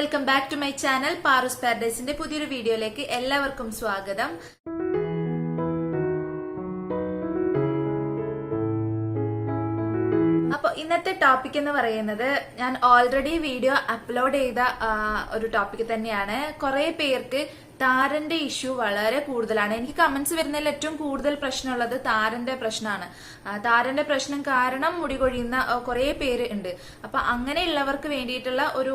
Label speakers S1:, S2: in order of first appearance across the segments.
S1: Welcome back to my channel Parus പാരഡൈസിന്റെ പുതിയൊരു വീഡിയോയിലേക്ക് എല്ലാവർക്കും സ്വാഗതം. അപ്പോൾ ഇന്നത്തെ ടോപ്പിക് എന്ന് പറയുന്നത് ഞാൻ ഓൾറെഡി വീഡിയോ അപ്ലോഡ് ചെയ്ത ഒരു ടോപ്പിക് തന്നെയാണ്. കുറെ പേർക്ക് താരന്റെ ഇഷ്യൂ വളരെ കൂടുതലാണ്. എനിക്ക് കമന്റ്സ് വരുന്നതിൽ ഏറ്റവും കൂടുതൽ പ്രശ്നമുള്ളത് താരന്റെ പ്രശ്നമാണ്. താരന്റെ പ്രശ്നം കാരണം മുടി കൊഴിയുന്ന കുറെ പേര് ഉണ്ട്. അപ്പൊ അങ്ങനെയുള്ളവർക്ക് വേണ്ടിയിട്ടുള്ള ഒരു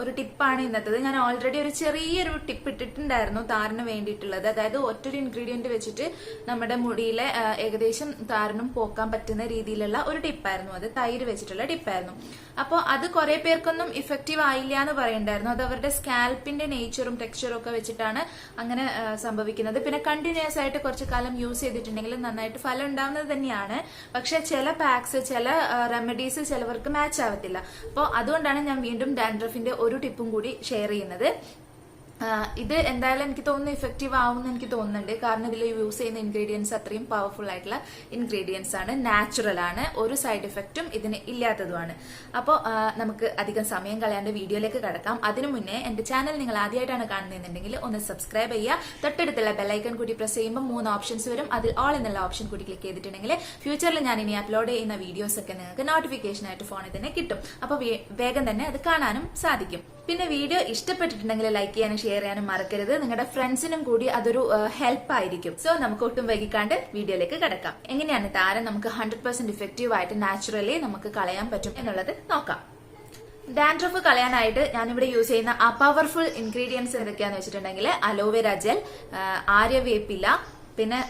S1: ഒരു ടിപ്പാണ് ഇന്നത്തത്. ഞാൻ ഓൾറെഡി ഒരു ചെറിയൊരു ടിപ്പ് ഇട്ടിട്ടുണ്ടായിരുന്നു താരന് വേണ്ടിയിട്ടുള്ളത്. അതായത് ഒറ്റൊരു ഇൻഗ്രീഡിയന്റ് വെച്ചിട്ട് നമ്മുടെ മുടിയിലെ ഏകദേശം താരനും പോക്കാൻ പറ്റുന്ന രീതിയിലുള്ള ഒരു ടിപ്പായിരുന്നു അത്. തൈര് വെച്ചിട്ടുള്ള ടിപ്പായിരുന്നു. അപ്പോൾ അത് കുറെ പേർക്കൊന്നും ഇഫക്റ്റീവ് ആയില്ല എന്ന് പറയുണ്ടായിരുന്നു. അത് അവരുടെ സ്കാൽപ്പിന്റെ നേച്ചറും ടെക്സ്ചറും ഒക്കെ വെച്ചിട്ടാണ് അങ്ങനെ ആ, സംഭവിക്കുന്നത്. പിന്നെ കണ്ടിന്യൂസ് ആയിട്ട് കുറച്ച് കാലം യൂസ് ചെയ്തിട്ടുണ്ടെങ്കിൽ നന്നായിട്ട് ഫലം ഉണ്ടാവുന്നത് തന്നെയാണ്. പക്ഷെ ചില പാക്സ് ചില റെമഡീസ് ചിലവർക്ക് മാച്ച് ആവത്തില്ല. അപ്പോൾ അതുകൊണ്ടാണ് ഞാൻ വീണ്ടും ഡാൻഡ്രഫിന്റെ ഒരു ടിപ്പും കൂടി ഷെയർ ചെയ്യുന്നത്. ഇത് എന്തായാലും എനിക്ക് തോന്നുന്നു ഇഫക്റ്റീവ് ആവുമെന്ന് എനിക്ക് തോന്നുന്നുണ്ട്. കാരണം ഇതിൽ യൂസ് ചെയ്യുന്ന ഇൻഗ്രീഡിയൻസ് അത്രയും പവർഫുൾ ആയിട്ടുള്ള ഇൻഗ്രീഡിയൻസ് ആണ്. നാച്ചുറൽ ആണ്. ഒരു സൈഡ് ഇഫക്റ്റും ഇതിന് ഇല്ലാത്തതുമാണ്. അപ്പോൾ നമുക്ക് അധികം സമയം കളയാണ്ട് വീഡിയോയിലേക്ക് കടക്കാം. അതിനു മുന്നേ എന്റെ ചാനൽ നിങ്ങൾ ആദ്യമായിട്ടാണ് കാണുന്നതെന്നുണ്ടെങ്കിൽ ഒന്ന് സബ്സ്ക്രൈബ് ചെയ്യുക. തൊട്ടടുത്തുള്ള ബെല്ലൈക്കൺ കൂടി പ്രസ് ചെയ്യുമ്പോൾ മൂന്ന് ഓപ്ഷൻസ് വരും. അതിൽ ഓൾ എന്നുള്ള ഓപ്ഷൻ കൂടി ക്ലിക്ക് ചെയ്തിട്ടുണ്ടെങ്കിൽ ഫ്യൂച്ചറിൽ ഞാൻ ഇനി അപ്ലോഡ് ചെയ്യുന്ന വീഡിയോസ് ഒക്കെ നിങ്ങൾക്ക് നോട്ടിഫിക്കേഷൻ ആയിട്ട് ഫോണിൽ തന്നെ കിട്ടും. അപ്പോൾ വേഗം തന്നെ അത് കാണാനും സാധിക്കും. പിന്നെ വീഡിയോ ഇഷ്ടപ്പെട്ടിട്ടുണ്ടെങ്കിൽ ലൈക്ക് ചെയ്യാനും ഷെയർ ചെയ്യാനും മറക്കരുത്. നിങ്ങളുടെ ഫ്രണ്ട്സിനും കൂടി അതൊരു ഹെൽപ്പ് ആയിരിക്കും. സോ നമുക്ക് ഒട്ടും വൈകിക്കാണ്ട് വീഡിയോയിലേക്ക് കിടക്കാം. എങ്ങനെയാണ് താരം നമുക്ക് ഹൺഡ്രഡ് പെർസെന്റ് ഇഫക്റ്റീവ് ആയിട്ട് നാച്ചുറലി നമുക്ക് കളയാൻ പറ്റും എന്നുള്ളത് നോക്കാം. ഡാൻഡ്രഫ് കളയാനായിട്ട് ഞാനിവിടെ യൂസ് ചെയ്യുന്ന ആ പവർഫുൾ ഇൻഗ്രീഡിയൻസ് എന്തൊക്കെയാന്ന് വെച്ചിട്ടുണ്ടെങ്കിൽ അലോവേര ജെൽ ആര്യവേപ്പില പിന്നെ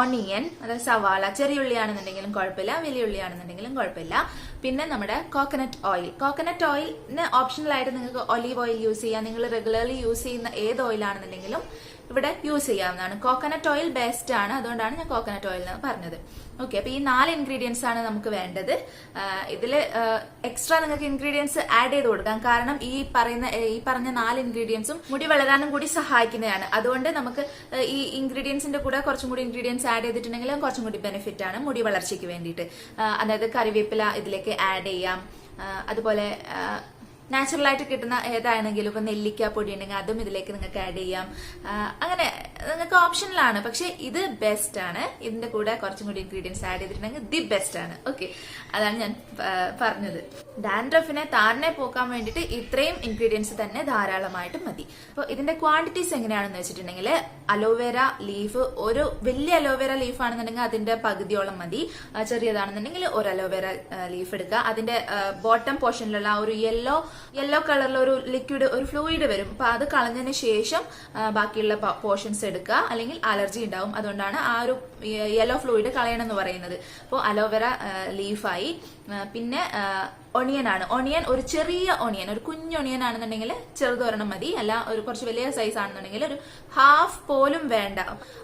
S1: ഒണിയൻ അതായത് സവാള ചെറിയ ഉള്ളിയാണെന്നുണ്ടെങ്കിലും കുഴപ്പമില്ല വലിയ ഉള്ളിയാണെന്നുണ്ടെങ്കിലും കുഴപ്പമില്ല. പിന്നെ നമ്മുടെ കോക്കനട്ട് ഓയിൽ കോക്കനട്ട് ഓയിലിന് ഓപ്ഷണൽ ആയിട്ട് നിങ്ങൾക്ക് ഒലീവ് ഓയിൽ യൂസ് ചെയ്യാം. നിങ്ങൾ റെഗുലർലി യൂസ് ചെയ്യുന്ന ഏത് ഓയിലാണെന്നുണ്ടെങ്കിലും ഇവിടെ യൂസ് ചെയ്യാവുന്നതാണ്. കോക്കനട്ട് ഓയിൽ ബെസ്റ്റ് ആണ്. അതുകൊണ്ടാണ് ഞാൻ കോക്കനട്ട് ഓയിൽ എന്ന് പറഞ്ഞത്. ഓക്കെ അപ്പൊ ഈ നാല് ഇൻഗ്രീഡിയൻസ് ആണ് നമുക്ക് വേണ്ടത്. ഇതിൽ എക്സ്ട്രാ നിങ്ങൾക്ക് ഇൻഗ്രീഡിയൻസ് ആഡ് ചെയ്ത് കൊടുക്കാം. കാരണം ഈ പറയുന്ന ഈ പറഞ്ഞ നാല് ഇൻഗ്രീഡിയൻസും മുടി വളരാനും കൂടി സഹായിക്കുന്നതാണ്. അതുകൊണ്ട് നമുക്ക് ഈ ഇൻഗ്രീഡിയൻസിന്റെ കൂടെ കുറച്ചും കൂടി ഇൻഗ്രീഡിയൻസ് ആഡ് ചെയ്തിട്ടുണ്ടെങ്കിൽ കുറച്ചും കൂടി ബെനിഫിറ്റ് ആണ് മുടി വളർച്ചയ്ക്ക് വേണ്ടിയിട്ട്. അതായത് കറിവേപ്പില ഇതിലേക്ക് ആഡ് ചെയ്യാം. അതുപോലെ നാച്ചുറൽ ആയിട്ട് കിട്ടുന്ന ഏതാണെങ്കിലും ഇപ്പൊ നെല്ലിക്ക പൊടി ഉണ്ടെങ്കിൽ അതും ഇതിലേക്ക് നിങ്ങൾക്ക് ആഡ് ചെയ്യാം. അങ്ങനെ നിങ്ങൾക്ക് ഓപ്ഷനിലാണ് പക്ഷെ ഇത് ബെസ്റ്റ് ആണ്. ഇതിന്റെ കൂടെ കുറച്ചും കൂടി ഇൻഗ്രീഡിയൻസ് ആഡ് ചെയ്തിട്ടുണ്ടെങ്കിൽ ദി ബെസ്റ്റ് ആണ്. ഓക്കെ അതാണ് ഞാൻ പറഞ്ഞത്. ഡാൻഡ്രഫിനെ താരനെ പോക്കാൻ വേണ്ടിയിട്ട് ഇത്രയും ഇൻഗ്രീഡിയൻസ് തന്നെ ധാരാളമായിട്ട് മതി. അപ്പോൾ ഇതിന്റെ ക്വാണ്ടിറ്റീസ് എങ്ങനെയാണെന്ന് വെച്ചിട്ടുണ്ടെങ്കിൽ അലോവേര ലീഫ് ഒരു വലിയ അലോവേര ലീഫ് ആണെന്നുണ്ടെങ്കിൽ അതിന്റെ പകുതിയോളം മതി. ചെറിയതാണെന്നുണ്ടെങ്കിൽ ഒരു അലോവേര ലീഫ് എടുക്കുക. അതിന്റെ ബോട്ടം പോർഷനിലുള്ള ഒരു യെല്ലോ യെല്ലോ കളറിലുള്ള ഒരു ലിക്വിഡ് ഒരു ഫ്ലൂയിഡ് വരും. അപ്പൊ അത് കളഞ്ഞതിന് ശേഷം ബാക്കിയുള്ള പോർഷൻസ് എടുക്കുക. അല്ലെങ്കിൽ അലർജി ഉണ്ടാവും. അതുകൊണ്ടാണ് ആ ഒരു യെല്ലോ ഫ്ലൂയിഡ് കളയണം എന്ന് പറയുന്നത്. അപ്പോൾ അലോവേര ലീഫായി പിന്നെ ഒണിയൻ ആണ്. ഒണിയൻ ഒരു ചെറിയ ഒണിയൻ ഒരു കുഞ്ഞ് ഒണിയൻ ആണെന്നുണ്ടെങ്കിൽ ചെറുതൊരെണ്ണം മതി. അല്ല ഒരു കുറച്ച് വലിയ സൈസ് ആണെന്നുണ്ടെങ്കിൽ ഒരു ഹാഫ് പോലും വേണ്ട.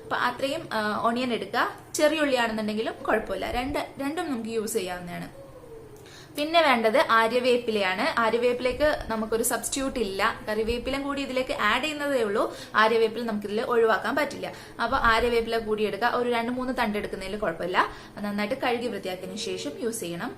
S1: അപ്പൊ അത്രയും ഒണിയൻ എടുക്കുക. ചെറിയ ഉള്ളി ആണെന്നുണ്ടെങ്കിലും കുഴപ്പമില്ല. രണ്ട് രണ്ടും നമുക്ക് യൂസ് ചെയ്യാവുന്നതാണ്. പിന്നെ വേണ്ടത് ആര്യവേപ്പിലയാണ്. ആര്യവേപ്പിലേക്ക് നമുക്കൊരു സബ്സ്റ്റിറ്റ്യൂട്ട് ഇല്ല. കറിവേപ്പിലും കൂടി ഇതിലേക്ക് ആഡ് ചെയ്യുന്നതേ ഉള്ളൂ. ആര്യവേപ്പില നമുക്കിതിൽ ഒഴിവാക്കാൻ പറ്റില്ല. അപ്പോൾ ആര്യവേപ്പില കൂടി എടുക്കുക. ഒരു രണ്ട് മൂന്ന് തണ്ട് എടുക്കുന്നതിൽ കുഴപ്പമില്ല. നന്നായിട്ട് കഴുകി വൃത്തിയാക്കിയതിനു ശേഷം യൂസ് ചെയ്യണം.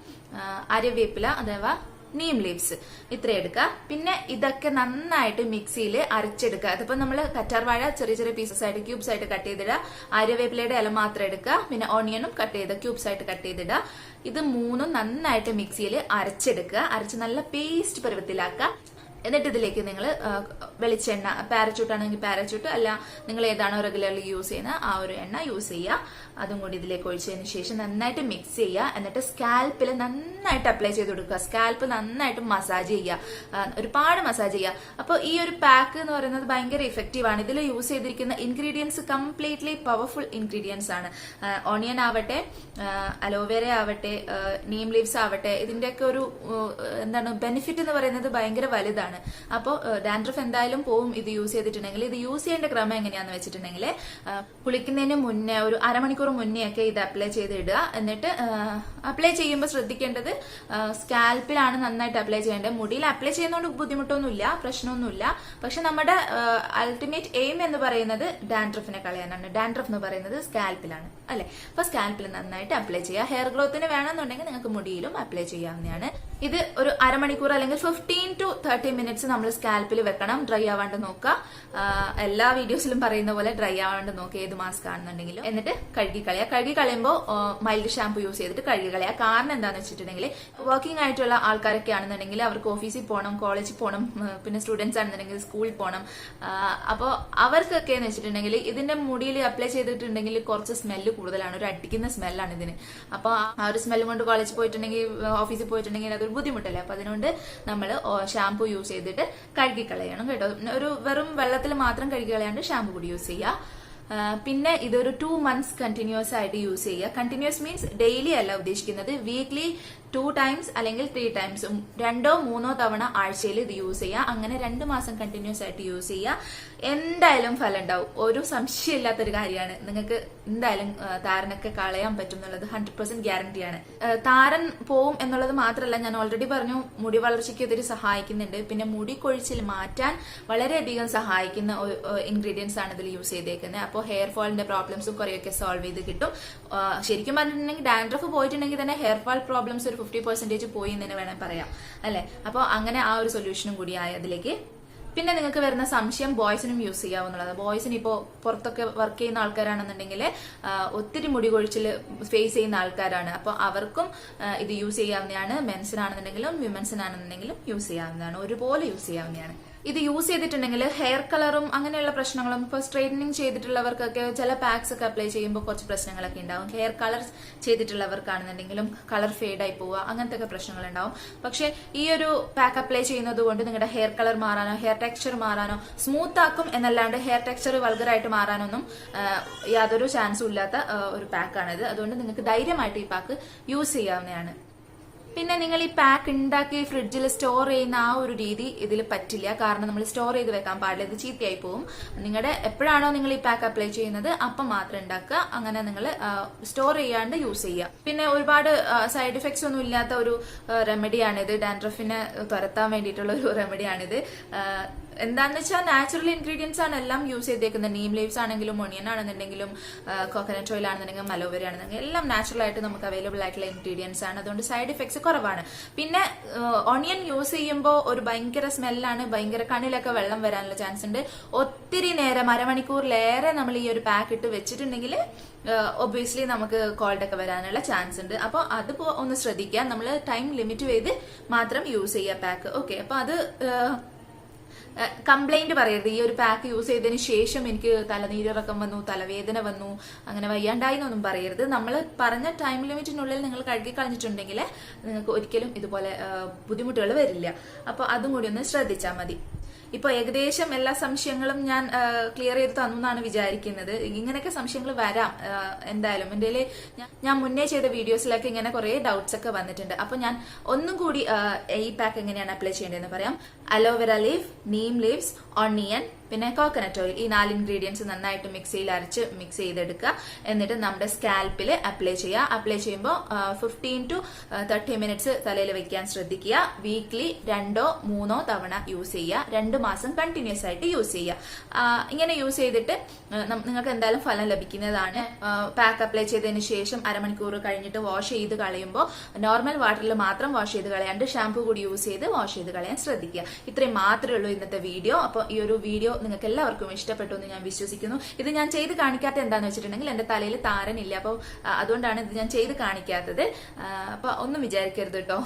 S1: ആര്യവേപ്പില അഥവാ നീം ലീവ്സ് ഇത്ര എടുക്കുക പിന്നെ ഇതൊക്കെ നന്നായിട്ട് മിക്സിയിൽ അരച്ചെടുക്കുക അതിപ്പോൾ നമ്മൾ കറ്റാർവാഴ ചെറിയ ചെറിയ പീസസ് ആയിട്ട് ക്യൂബ്സ് ആയിട്ട് കട്ട് ചെയ്തിടുക. ആര്യവേപ്പിലയുടെ ഇല മാത്രം എടുക്കുക പിന്നെ ഓണിയനും കട്ട് ചെയ്ത് ക്യൂബ്സ് ആയിട്ട് കട്ട് ചെയ്തിടുക. ഇത് മൂന്നും നന്നായിട്ട് മിക്സിയിൽ അരച്ചെടുക്കുക അരച്ച് നല്ല പേസ്റ്റ് പരുവത്തിലാക്കുക എന്നിട്ട് ഇതിലേക്ക് നിങ്ങൾ വെളിച്ചെണ്ണ പാരച്ചൂട്ട് ആണെങ്കിൽ പാരച്ചൂട്ട് അല്ല നിങ്ങൾ ഏതാണോ റെഗുലർലി യൂസ് ചെയ്യുന്നത് ആ ഒരു എണ്ണ യൂസ് ചെയ്യുക. അതും കൂടി ഇതിലേക്ക് ഒഴിച്ചതിന് ശേഷം നന്നായിട്ട് മിക്സ് ചെയ്യുക. എന്നിട്ട് സ്കാൽപ്പിൽ നന്നായിട്ട് അപ്ലൈ ചെയ്ത് കൊടുക്കുക. സ്കാൽപ്പ് നന്നായിട്ട് മസാജ് ചെയ്യുക. ഒരുപാട് മസാജ് ചെയ്യുക. അപ്പോൾ ഈ ഒരു പാക്ക് എന്ന് പറയുന്നത് ഭയങ്കര ഇഫക്റ്റീവ് ആണ്. ഇതിൽ യൂസ് ചെയ്തിരിക്കുന്ന ഇൻഗ്രീഡിയൻസ് കംപ്ലീറ്റ്ലി പവർഫുൾ ഇൻഗ്രീഡിയൻസ് ആണ്. ഓണിയൻ ആവട്ടെ അലോവേര ആവട്ടെ നീം ലീവ്സ് ആവട്ടെ ഇതിന്റെയൊക്കെ ഒരു എന്താണ് ബെനിഫിറ്റ് എന്ന് പറയുന്നത് ഭയങ്കര വലുതാണ്. അപ്പോൾ ഡാൻഡ്രഫ് എന്തായാലും പോവും ഇത് യൂസ് ചെയ്തിട്ടുണ്ടെങ്കിൽ ഇത് യൂസ് ചെയ്യേണ്ട ക്രമം എങ്ങനെയാന്ന് വെച്ചിട്ടുണ്ടെങ്കിൽ കുളിക്കുന്നതിന് മുന്നേ ഒരു അരമണിക്കൂർ മുന്നേ ഒക്കെ ഇത് അപ്ലൈ ചെയ്ത് ഇടുക എന്നിട്ട് അപ്ലൈ ചെയ്യുമ്പോൾ ശ്രദ്ധിക്കേണ്ടത് സ്കാൽപ്പിലാണ് നന്നായിട്ട് അപ്ലൈ ചെയ്യേണ്ടത്. മുടിയിൽ അപ്ലൈ ചെയ്യുന്നതുകൊണ്ട് ബുദ്ധിമുട്ടൊന്നുമില്ല പ്രശ്നമൊന്നുമില്ല. പക്ഷെ നമ്മുടെ അൾട്ടിമേറ്റ് എയിം എന്ന് പറയുന്നത് ഡാൻഡ്രഫിനെ കളയാനാണ്. ഡാൻഡ്രഫ് എന്ന് പറയുന്നത് സ്കാൽപ്പിലാണ് അല്ലെ? അപ്പൊ സ്കാൽപ്പിൽ നന്നായിട്ട് അപ്ലൈ ചെയ്യുക. ഹെയർ ഗ്രോത്തിന് വേണമെന്നുണ്ടെങ്കിൽ നിങ്ങൾക്ക് മുടിയിലും അപ്ലൈ ചെയ്യാവുന്നതാണ്. ഇത് ഒരു അരമണിക്കൂർ അല്ലെങ്കിൽ ഫിഫ്റ്റീൻ ടു തേർട്ടി മിനിറ്റ്സ് നമ്മൾ സ്കാൽപ്പിൽ വെക്കണം. ഡ്രൈ ആവാണ്ട് നോക്കുക. എല്ലാ വീഡിയോസിലും പറയുന്ന പോലെ ഡ്രൈ ആവാണ്ട് നോക്കുക. ഏത് മാസ്ക് ആണെന്നുണ്ടെങ്കിലും. എന്നിട്ട് കഴുകി കളയുക. കഴുകി കളയുമ്പോൾ മൈൽഡ് ഷാംപൂ യൂസ് ചെയ്തിട്ട് കഴുകി കളയുക. കാരണം എന്താണെന്ന് വെച്ചിട്ടുണ്ടെങ്കിൽ വർക്കിംഗ് ആയിട്ടുള്ള ആൾക്കാരൊക്കെ ആണെന്നുണ്ടെങ്കിൽ അവർക്ക് ഓഫീസിൽ പോകണം കോളേജിൽ പോകണം പിന്നെ സ്റ്റുഡൻസ് ആണെന്നുണ്ടെങ്കിൽ സ്കൂളിൽ പോകണം അപ്പോൾ അവർക്കൊക്കെ എന്ന് വെച്ചിട്ടുണ്ടെങ്കിൽ ഇതിന്റെ മുടിയിൽ അപ്ലൈ ചെയ്തിട്ടുണ്ടെങ്കിൽ കുറച്ച് സ്മെല്ല് കൂടുതലാണ്. ഒരു അടിക്കുന്ന സ്മെല്ലാണ് ഇതിന്. അപ്പോൾ ആ ഒരു സ്മെല്ല് കൊണ്ട് കോളേജിൽ പോയിട്ടുണ്ടെങ്കിൽ ഓഫീസിൽ പോയിട്ടുണ്ടെങ്കിൽ അതൊരു ബുദ്ധിമുട്ടല്ലേ? അപ്പൊ അതിനുകൊണ്ട് നമ്മൾ ഷാമ്പു യൂസ് ചെയ്തിട്ട് കഴുകി കളയണം കേട്ടോ ഒരു വെറും വെള്ളത്തിൽ മാത്രം കഴുകി കളയാണ്ട് ഷാമ്പു കൂടി യൂസ് ചെയ്യുക പിന്നെ ഇതൊരു ടു മന്ത്സ് കണ്ടിന്യൂസ് ആയിട്ട് യൂസ് ചെയ്യുക കണ്ടിന്യൂസ് മീൻസ് ഡെയിലി അല്ല ഉദ്ദേശിക്കുന്നത്. വീക്ക്ലി ടു ടൈംസ് അല്ലെങ്കിൽ ത്രീ ടൈംസ് രണ്ടോ മൂന്നോ തവണ ആഴ്ചയിൽ ഇത് യൂസ് ചെയ്യുക അങ്ങനെ രണ്ട് മാസം കണ്ടിന്യൂസ് ആയിട്ട് യൂസ് ചെയ്യുക എന്തായാലും ഫലം ഉണ്ടാവും. ഒരു സംശയമില്ലാത്തൊരു കാര്യമാണ്. നിങ്ങൾക്ക് എന്തായാലും താരനൊക്കെ കളയാൻ പറ്റും എന്നുള്ളത് ഹൺഡ്രഡ് പെർസെന്റ് ഗ്യാരണ്ടിയാണ് താരൻ പോവും എന്നുള്ളത് മാത്രമല്ല ഞാൻ ഓൾറെഡി പറഞ്ഞു മുടി വളർച്ചയ്ക്ക് ഇതൊരു സഹായിക്കുന്നുണ്ട്. പിന്നെ മുടി കൊഴിച്ചിൽ മാറ്റാൻ വളരെയധികം സഹായിക്കുന്ന ഇൻഗ്രീഡിയൻസ് ആണ് ഇതിൽ യൂസ് ചെയ്തേക്കുന്നത്. അപ്പോൾ ഹെയർ ഫോളിന്റെ പ്രോബ്ലംസും കുറേയൊക്കെ സോൾവ് ചെയ്ത് കിട്ടും. ശരിക്കും പറഞ്ഞിട്ടുണ്ടെങ്കിൽ ഡാൻഡ്രഫ് പോയിട്ടുണ്ടെങ്കിൽ തന്നെ ഹെയർ ഫാൾ പ്രോബ്ലംസ് ഒരു ഫിഫ്റ്റി പെർസെന്റേജ് പോയി എന്ന് തന്നെ വേണം പറയാം. അല്ലെ? അപ്പോൾ അങ്ങനെ ആ ഒരു സൊല്യൂഷനും കൂടി അതിലേക്ക്. പിന്നെ നിങ്ങൾക്ക് വരുന്ന സംശയം ബോയ്സിനും യൂസ് ചെയ്യാവുന്നതാണ്. ബോയ്സിന് ഇപ്പോൾ പുറത്തൊക്കെ വർക്ക് ചെയ്യുന്ന ആൾക്കാരാണെന്നുണ്ടെങ്കിൽ ഒത്തിരി മുടി കൊഴിച്ചിൽ ഫേസ് ചെയ്യുന്ന ആൾക്കാരാണ്. അപ്പോൾ അവർക്കും ഇത് യൂസ് ചെയ്യാവുന്നതാണ്. മെൻസിനാണെന്നുണ്ടെങ്കിലും വിമൻസിനാണെന്നുണ്ടെങ്കിലും യൂസ് ചെയ്യാവുന്നതാണ്. ഒരുപോലെ യൂസ് ചെയ്യാവുന്നതാണ്. ഇത് യൂസ് ചെയ്തിട്ടുണ്ടെങ്കിൽ ഹെയർ കളറും അങ്ങനെയുള്ള പ്രശ്നങ്ങളും ഇപ്പോൾ സ്ട്രെയിറ്റനിങ് ചെയ്തിട്ടുള്ളവർക്കൊക്കെ ചില പാക്സ് ഒക്കെ അപ്ലൈ ചെയ്യുമ്പോൾ കുറച്ച് പ്രശ്നങ്ങളൊക്കെ ഉണ്ടാവും. ഹെയർ കളർ ചെയ്തിട്ടുള്ളവർക്കാണെന്നുണ്ടെങ്കിലും കളർ ഫെയ്ഡ് ആയി പോവുക അങ്ങനത്തെ ഒക്കെ പ്രശ്നങ്ങൾ ഉണ്ടാവും പക്ഷേ ഈ ഒരു പാക്ക് അപ്ലൈ ചെയ്യുന്നത് കൊണ്ട് നിങ്ങളുടെ ഹെയർ കളർ മാറാനോ ഹെയർ ടെക്സ്ചർ മാറാനോ സ്മൂത്ത് ആക്കും എന്നല്ലാണ്ട് ഹെയർ ടെക്സ്ചർ വൾഗറായിട്ട് മാറാനൊന്നും യാതൊരു ചാൻസും ഇല്ലാത്ത ഒരു പാക്കാണിത് അതുകൊണ്ട് നിങ്ങൾക്ക് ധൈര്യമായിട്ട് ഈ പാക്ക് യൂസ് ചെയ്യാവുന്നതാണ്. പിന്നെ നിങ്ങൾ ഈ പാക്ക് ഉണ്ടാക്കി ഫ്രിഡ്ജിൽ സ്റ്റോർ ചെയ്യുന്ന ആ ഒരു രീതി ഇതിൽ പറ്റില്ല. കാരണം നമ്മൾ സ്റ്റോർ ചെയ്ത് വെക്കാൻ പാടില്ല. ഇത് ചീത്തയായി പോകും നിങ്ങളുടെ എപ്പോഴാണോ നിങ്ങൾ ഈ പാക്ക് അപ്ലൈ ചെയ്യുന്നത് അപ്പം മാത്രം ഉണ്ടാക്കുക അങ്ങനെ നിങ്ങൾ സ്റ്റോർ ചെയ്യാണ്ട് യൂസ് ചെയ്യുക. പിന്നെ ഒരുപാട് സൈഡ് എഫക്ട്സ് ഒന്നും ഇല്ലാത്ത ഒരു റെമഡിയാണിത് ഡാൻഡ്രഫിനെ തുരത്താൻ വേണ്ടിയിട്ടുള്ള ഒരു റെമഡിയാണിത് എന്താന്ന് വെച്ചാൽ നാച്ചുറൽ ഇൻഗ്രീഡിയൻസ് ആണ് എല്ലാം യൂസ് ചെയ്തേക്കുന്നത്. നീം ലീവ്സ് ആണെങ്കിലും ഒണിയൻ ആണെന്നുണ്ടെങ്കിലും കോക്കനട്ട് ഓയിൽ ആണെന്നുണ്ടെങ്കിലും മലോവര ആണെന്നുണ്ടെങ്കിൽ എല്ലാം നാച്ചുറൽ ആയിട്ട് നമുക്ക് അവൈലബിൾ ആയിട്ടുള്ള ഇൻഗ്രീഡിയൻസ് ആണ്. അതുകൊണ്ട് സൈഡ് ഇഫക്ട്സ് കുറവാണ്. പിന്നെ ഓണിയൻ യൂസ് ചെയ്യുമ്പോൾ ഒരു ഭയങ്കര സ്മെല്ലാണ് ഭയങ്കര കണ്ണിലൊക്കെ വെള്ളം വരാനുള്ള ചാൻസ് ഉണ്ട്. ഒത്തിരി നേരം അരമണിക്കൂറിലേറെ നമ്മൾ ഈ ഒരു പാക്ക് ഇട്ട് വെച്ചിട്ടുണ്ടെങ്കിൽ ഒബിയസ്ലി നമുക്ക് കോൾഡ് ഒക്കെ വരാനുള്ള ചാൻസ് ഉണ്ട്. അപ്പോൾ അത് ഒന്ന് ശ്രദ്ധിക്കുക. നമ്മൾ ടൈം ലിമിറ്റ് ചെയ്ത് മാത്രം യൂസ് ചെയ്യുക പാക്ക് ഓക്കെ അപ്പോൾ അത് കംപ്ലൈന്റ് പറയരുത്. ഈ ഒരു പാക്ക് യൂസ് ചെയ്തതിന് ശേഷം എനിക്ക് തലനീരിറക്കം വന്നു തലവേദന വന്നു അങ്ങനെ വയ്യാണ്ടായി എന്നൊന്നും പറയരുത്. നമ്മൾ പറഞ്ഞ ടൈം ലിമിറ്റിനുള്ളിൽ നിങ്ങൾ കഴുകി കളഞ്ഞിട്ടുണ്ടെങ്കിൽ നിങ്ങൾക്ക് ഒരിക്കലും ഇതുപോലെ ബുദ്ധിമുട്ടുകൾ വരില്ല. അപ്പോൾ അതും കൂടി ഒന്ന് ശ്രദ്ധിച്ചാൽ മതി. ഇപ്പൊ ഏകദേശം എല്ലാ സംശയങ്ങളും ഞാൻ ക്ലിയർ ചെയ്ത് തന്നു എന്നാണ് വിചാരിക്കുന്നത്. ഇങ്ങനെയൊക്കെ സംശയങ്ങൾ വരാം എന്തായാലും. എന്റെ ഞാൻ മുന്നേ ചെയ്ത വീഡിയോസിലൊക്കെ ഇങ്ങനെ കുറെ ഡൗട്ട്സ് ഒക്കെ വന്നിട്ടുണ്ട്. അപ്പൊ ഞാൻ ഒന്നും കൂടി ഈ പാക്ക് എങ്ങനെയാണ് അപ്ലൈ ചെയ്യേണ്ടതെന്ന് പറയാം. Aloe vera leaf neem leaves onion പിന്നെ കോക്കനട്ട് ഓയിൽ ഈ നാല് ഇൻഗ്രീഡിയൻസ് നന്നായിട്ട് മിക്സിയിൽ അരച്ച് മിക്സ് ചെയ്തെടുക്കുക. എന്നിട്ട് നമ്മുടെ സ്കാൽപ്പിൽ അപ്ലൈ ചെയ്യുക. അപ്ലൈ ചെയ്യുമ്പോൾ ഫിഫ്റ്റീൻ ടു തേർട്ടി മിനിറ്റ്സ് തലയിൽ വെക്കാൻ ശ്രദ്ധിക്കുക. വീക്ക്ലി രണ്ടോ മൂന്നോ തവണ യൂസ് ചെയ്യുക. രണ്ട് മാസം കണ്ടിന്യൂസ് ആയിട്ട് യൂസ് ചെയ്യുക. ഇങ്ങനെ യൂസ് ചെയ്തിട്ട് നിങ്ങൾക്ക് എന്തായാലും ഫലം ലഭിക്കുന്നതാണ്. പാക്ക് അപ്ലൈ ചെയ്തതിന് ശേഷം അരമണിക്കൂർ കഴിഞ്ഞിട്ട് വാഷ് ചെയ്ത് കളയുമ്പോൾ നോർമൽ വാട്ടറിൽ മാത്രം വാഷ് ചെയ്ത് കളയാണ്ട് ഷാംപൂ കൂടി യൂസ് ചെയ്ത് വാഷ് ചെയ്ത് കളയാൻ ശ്രദ്ധിക്കുക. ഇത്രയും മാത്രമേ ഉള്ളൂ ഇന്നത്തെ വീഡിയോ അപ്പോൾ ഈ ഒരു വീഡിയോ നിങ്ങൾക്ക് എല്ലാവർക്കും ഇഷ്ടപ്പെട്ടു എന്ന് ഞാൻ വിശ്വസിക്കുന്നു. ഇത് ഞാൻ ചെയ്ത് കാണിക്കാത്ത എന്താന്ന് വെച്ചിട്ടുണ്ടെങ്കിൽ എന്റെ തലയിൽ താരനില്ല. അപ്പോൾ അതുകൊണ്ടാണ് ഇത് ഞാൻ ചെയ്ത് കാണിക്കാത്തത്. അപ്പോൾ അപ്പൊ ഒന്നും വിചാരിക്കരുത് കേട്ടോ.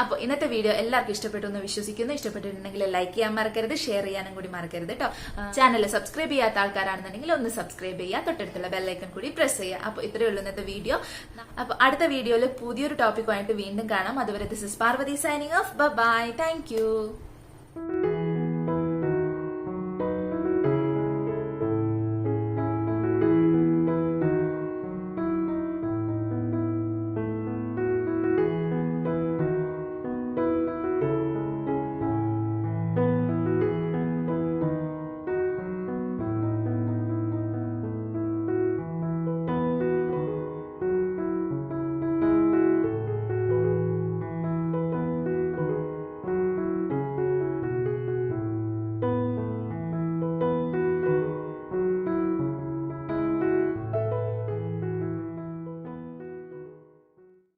S1: അപ്പോൾ ഇന്നത്തെ വീഡിയോ എല്ലാവർക്കും ഇഷ്ടപ്പെട്ടു എന്ന് വിശ്വസിക്കുന്നു. ഇഷ്ടപ്പെട്ടിട്ടുണ്ടെങ്കിൽ ലൈക്ക് ചെയ്യാൻ മറക്കരുത് ഷെയർ ചെയ്യാനും കൂടി മറക്കരുത് കേട്ടോ ചാനൽ സബ്സ്ക്രൈബ് ചെയ്യാത്ത ആൾക്കാരാണെന്നുണ്ടെങ്കിൽ ഒന്ന് സബ്സ്ക്രൈബ് ചെയ്യുക. തൊട്ടടുത്തുള്ള ബെല്ലൈക്കൺ കൂടി പ്രസ് ചെയ്യുക. അപ്പോൾ ഇത്രയേ ഉള്ളൂ ഇന്നത്തെ വീഡിയോ അപ്പോൾ അടുത്ത വീഡിയോയിൽ പുതിയൊരു ടോപ്പിക്കുമായിട്ട് വീണ്ടും കാണാം. അതുവരെ this is Parvathy signing off bye thank you